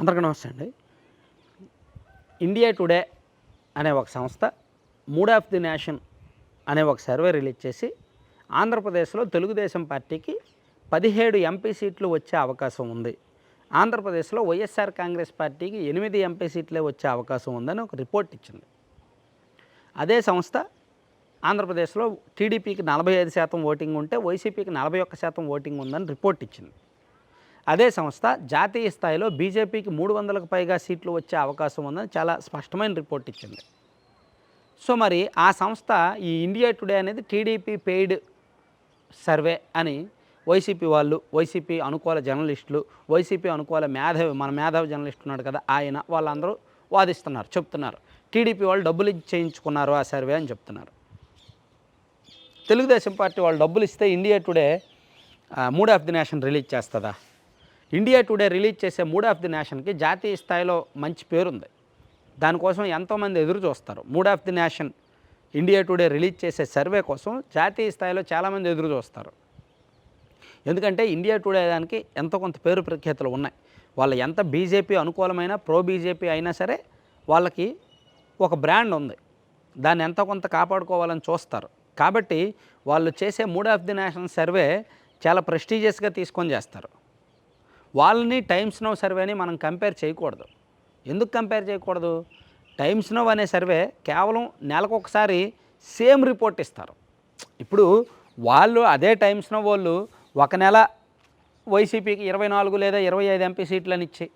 అందరికీ నమస్తే అండి. ఇండియా టుడే అనే ఒక సంస్థ మూడ్ ఆఫ్ ది నేషన్ అనే ఒక సర్వే రిలీజ్ చేసి ఆంధ్రప్రదేశ్లో తెలుగుదేశం పార్టీకి పదిహేడు ఎంపీ సీట్లు వచ్చే అవకాశం ఉంది. ఆంధ్రప్రదేశ్లో వైఎస్ఆర్ కాంగ్రెస్ పార్టీకి ఎనిమిది ఎంపీ సీట్లే వచ్చే అవకాశం ఉందని ఒక రిపోర్ట్ ఇచ్చింది. అదే సంస్థ ఆంధ్రప్రదేశ్లో టీడీపీకి నలభై ఐదు శాతం ఓటింగ్ ఉంటే వైసీపీకి నలభై ఒక్క శాతం ఓటింగ్ ఉందని రిపోర్ట్ ఇచ్చింది. అదే సంస్థ జాతీయ స్థాయిలో బీజేపీకి మూడు వందలకు పైగా సీట్లు వచ్చే అవకాశం ఉందని చాలా స్పష్టమైన రిపోర్ట్ ఇచ్చింది. సో మరి ఆ సంస్థ ఈ ఇండియా టుడే అనేది టీడీపీ పెయిడ్ సర్వే అని వైసీపీ వాళ్ళు వైసీపీ అనుకూల జర్నలిస్టులు వైసీపీ అనుకూల మేధావి మన మేధావి జర్నలిస్ట్ ఉన్నాడు కదా ఆయన వాళ్ళందరూ వాదిస్తున్నారు చెప్తున్నారు. టీడీపీ వాళ్ళు డబ్బులు చేయించుకున్నారు ఆ సర్వే అని చెప్తున్నారు. తెలుగుదేశం పార్టీ వాళ్ళు డబ్బులు ఇస్తే India Today mood of the nation release చేస్తుందా? ఇండియా టుడే రిలీజ్ చేసే మూడ్ ఆఫ్ ది నేషన్కి జాతీయ స్థాయిలో మంచి పేరుంది. దానికోసం ఎంతోమంది ఎదురు చూస్తారు. Mood of the nation India Today release చేసే సర్వే కోసం జాతీయ స్థాయిలో చాలామంది ఎదురు చూస్తారు. ఎందుకంటే ఇండియా టుడే దానికి ఎంతో కొంత పేరు ప్రఖ్యాతులు ఉన్నాయి. వాళ్ళు ఎంత బీజేపీ అనుకూలమైన ప్రో బీజేపీ అయినా సరే వాళ్ళకి ఒక బ్రాండ్ ఉంది. దాన్ని ఎంతో కొంత కాపాడుకోవాలని చూస్తారు. కాబట్టి వాళ్ళు చేసే mood of the nation survey చాలా ప్రెస్టీజియస్గా తీసుకొని చేస్తారు. వాళ్ళని టైమ్స్ నో సర్వేని మనం కంపేర్ చేయకూడదు. ఎందుకు కంపేర్ చేయకూడదు? టైమ్స్ నో అనే సర్వే కేవలం నెలకొకసారి సేమ్ రిపోర్ట్ ఇస్తారు. ఇప్పుడు వాళ్ళు అదే టైమ్స్ నో వాళ్ళు ఒక నెల వైసీపీకి ఇరవై నాలుగు లేదా ఇరవై ఐదు ఎంపీ సీట్లను ఇచ్చి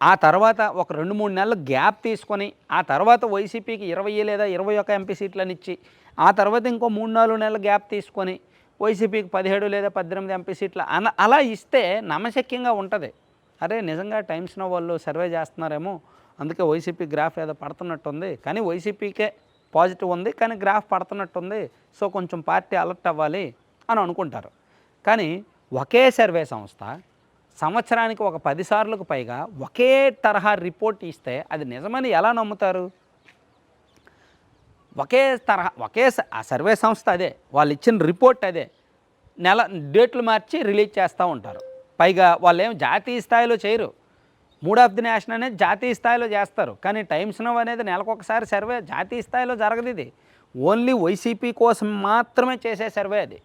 ఆ తర్వాత ఒక రెండు మూడు నెలలు గ్యాప్ తీసుకొని ఆ తర్వాత వైసీపీకి ఇరవై లేదా ఇరవై ఒక ఎంపీ సీట్లను ఇచ్చి ఆ తర్వాత ఇంకో మూడు నాలుగు నెలలు గ్యాప్ తీసుకొని వైసీపీకి పదిహేడు లేదా పద్దెనిమిది ఎంపీ సీట్లు అన అలా ఇస్తే నమ్మశక్యంగా ఉంటుంది. అరే నిజంగా టైమ్స్ నో వాళ్ళు సర్వే చేస్తున్నారేమో అందుకే వైసీపీ గ్రాఫ్ ఏదో పడుతున్నట్టుంది. కానీ వైసీపీకే పాజిటివ్ ఉంది కానీ గ్రాఫ్ పడుతున్నట్టుంది. సో కొంచెం పార్టీ అలర్ట్ అవ్వాలి అని అనుకుంటారు. కానీ ఒకే సర్వే సంస్థ సంవత్సరానికి ఒక పదిసార్లకు పైగా ఒకే తరహా రిపోర్ట్ ఇస్తే అది నిజమని ఎలా నమ్ముతారు? ఒకే తరహా ఒకే ఆ సర్వే సంస్థ అదే. వాళ్ళు ఇచ్చిన రిపోర్ట్ అదే. నెల డేట్లు మార్చి రిలీజ్ చేస్తూ ఉంటారు. పైగా వాళ్ళు ఏం జాతీయ స్థాయిలో చేయరు. మూడ్ ఆఫ్ ది నేషన్ అనేది జాతీయ స్థాయిలో చేస్తారు. కానీ టైమ్స్ నవ్ అనేది నెలకొకసారి సర్వే జాతీయ స్థాయిలో జరగదు ఇది. ఓన్లీ వైసీపీ కోసం మాత్రమే చేసే సర్వే అది.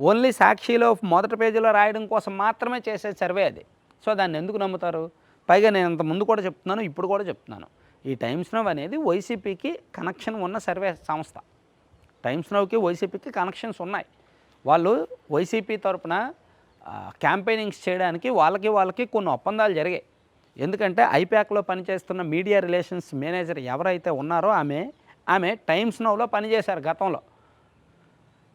ఓన్లీ సాక్షిలో మొదటి పేజీలో రాయడం కోసం మాత్రమే చేసే సర్వే అది. సో దాన్ని ఎందుకు నమ్ముతారు? పైగా నేను ఇంత ముందు కూడా చెప్తున్నాను ఇప్పుడు కూడా చెప్తున్నాను. ఈ టైమ్స్ నవ్ అనేది వైసీపీకి కనెక్షన్ ఉన్న సర్వే సంస్థ. టైమ్స్ నవ్కి వైసీపీకి కనెక్షన్స్ ఉన్నాయి. వాళ్ళు వైసీపీ తరపున క్యాంపెయినింగ్స్ చేయడానికి వాళ్ళకి వాళ్ళకి కొన్ని ఒప్పందాలు జరిగాయి. ఎందుకంటే ఐప్యాక్లో పనిచేస్తున్న మీడియా రిలేషన్స్ మేనేజర్ ఎవరైతే ఉన్నారో ఆమె ఆమె టైమ్స్ నవ్లో పనిచేశారు గతంలో.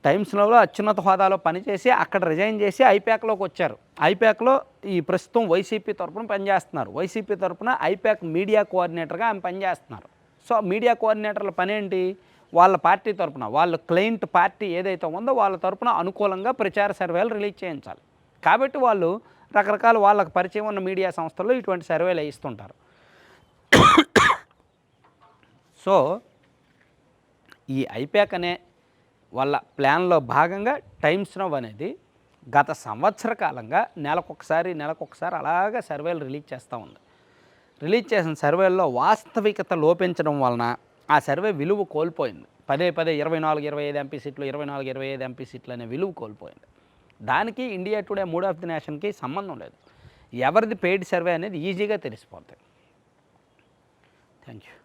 టైమ్స్లో అత్యున్నత హోదాలో పనిచేసి అక్కడ రిజైన్ చేసి ఐప్యాక్లోకి వచ్చారు. ఐప్యాక్లో ఈ ప్రస్తుతం వైసీపీ తరపున పనిచేస్తున్నారు. వైసీపీ తరపున ఐప్యాక్ మీడియా కోఆర్డినేటర్గా ఆమె పనిచేస్తున్నారు. సో మీడియా కోఆర్డినేటర్ల పని ఏంటి వాళ్ళ పార్టీ తరపున వాళ్ళ క్లయింట్ పార్టీ ఏదైతే ఉందో వాళ్ళ తరపున అనుకూలంగా ప్రచార సర్వేలు రిలీజ్ చేయించాలి. కాబట్టి వాళ్ళు రకరకాల వాళ్ళకి పరిచయం ఉన్న మీడియా సంస్థల్లో ఇటువంటి సర్వేలు వేయిస్తుంటారు. సో ఈ ఐప్యాక్ అనే వాళ్ళ ప్లాన్లో భాగంగా టైమ్స్ నవ్ అనేది గత సంవత్సర కాలంగా నెలకొకసారి నెలకొకసారి అలాగా సర్వేలు రిలీజ్ చేస్తూ ఉంది. రిలీజ్ చేసిన సర్వేల్లో వాస్తవికత లోపించడం వలన ఆ సర్వే విలువ కోల్పోయింది. పదే పదే ఇరవై నాలుగు ఇరవై ఐదు ఎంపీ సీట్లు ఇరవై నాలుగు ఇరవై ఐదు ఎంపీ సీట్లు అనే విలువ కోల్పోయింది. దానికి India Today mood of the నేషన్కి సంబంధం లేదు. ఎవరిది పెయిడ్ సర్వే అనేది ఈజీగా తెలిసిపోతుంది థ్యాంక్ యూ